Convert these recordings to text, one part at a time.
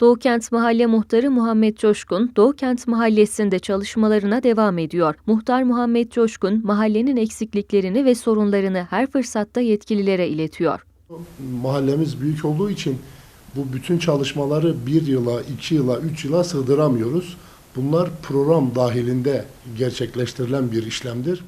Doğukent Mahalle Muhtarı Muhammed Coşkun, Doğukent Mahallesi'nde çalışmalarına devam ediyor. Muhtar Muhammed Coşkun, mahallenin eksikliklerini ve sorunlarını her fırsatta yetkililere iletiyor. Mahallemiz büyük olduğu için bu bütün çalışmaları bir yıla, iki yıla, üç yıla sığdıramıyoruz. Bunlar program dahilinde gerçekleştirilen bir işlemdir.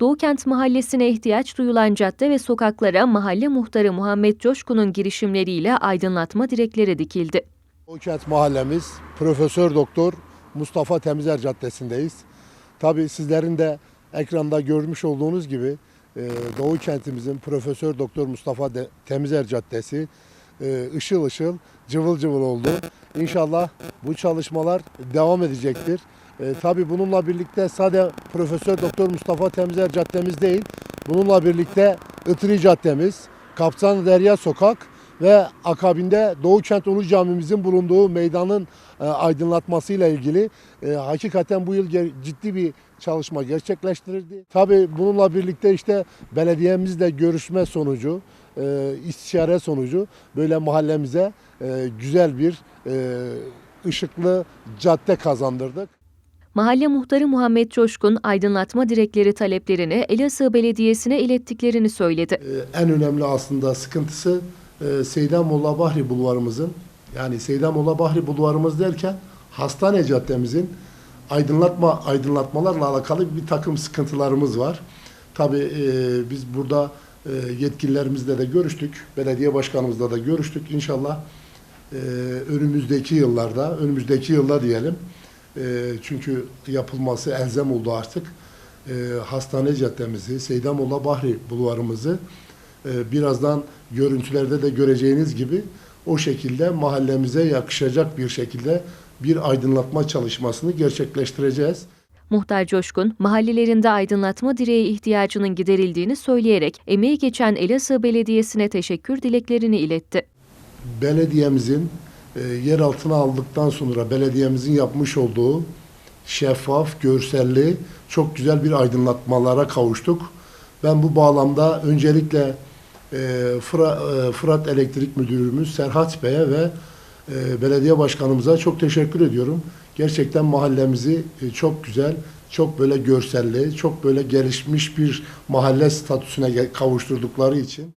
Doğukent Mahallesi'ne ihtiyaç duyulan cadde ve sokaklara mahalle muhtarı Muhammed Coşkun'un girişimleriyle aydınlatma direkleri dikildi. Doğukent mahallemiz Profesör Doktor Mustafa Temizer Caddesi'ndeyiz. Tabii sizlerin de ekranda görmüş olduğunuz gibi e, Doğu kentimizin Profesör Doktor Mustafa De- Temizer Caddesi e, ışıl ışıl, cıvıl cıvıl oldu. İnşallah bu çalışmalar devam edecektir. E, tabii bununla birlikte sadece Profesör Doktor Mustafa Temizer Caddemiz değil, bununla birlikte Itri Caddemiz, Kaptan Derya Sokak ve akabinde Doğu Kent Ulu Camimizin bulunduğu meydanın e, aydınlatmasıyla ilgili e, hakikaten bu yıl ciddi bir çalışma gerçekleştirildi. Tabii bununla birlikte işte belediyemizle görüşme sonucu, e, istişare sonucu böyle mahallemize güzel bir ışıklı cadde kazandırdık. Mahalle muhtarı Muhammed Coşkun, aydınlatma direkleri taleplerini Elazığ Belediyesi'ne ilettiklerini söyledi. En önemli aslında sıkıntısı e, Seydan Molla Bahri bulvarımızın yani Seydan Molla Bahri bulvarımız derken hastane caddemizin aydınlatma aydınlatmalarla alakalı bir takım sıkıntılarımız var. Tabii e, biz burada e, yetkililerimizle de görüştük. Belediye başkanımızla da görüştük. İnşallah e, önümüzdeki yıllarda, önümüzdeki yılda diyelim. E, çünkü yapılması elzem oldu artık. E, hastane caddemizi, Seydamolla Bahri bulvarımızı e, birazdan görüntülerde de göreceğiniz gibi o şekilde mahallemize yakışacak bir şekilde bir aydınlatma çalışmasını gerçekleştireceğiz. Muhtar Coşkun, mahallelerinde aydınlatma direği ihtiyacının giderildiğini söyleyerek emeği geçen Elazığ Belediyesi'ne teşekkür dileklerini iletti. belediyemizin e, yer altına aldıktan sonra belediyemizin yapmış olduğu şeffaf, görselli, çok güzel bir aydınlatmalara kavuştuk. Ben bu bağlamda öncelikle Fıra- e, Fırat Elektrik Müdürümüz Serhat Bey'e ve e, belediye başkanımıza çok teşekkür ediyorum. Gerçekten mahallemizi e, çok güzel, çok böyle görselli, çok böyle gelişmiş bir mahalle statüsüne kavuşturdukları için.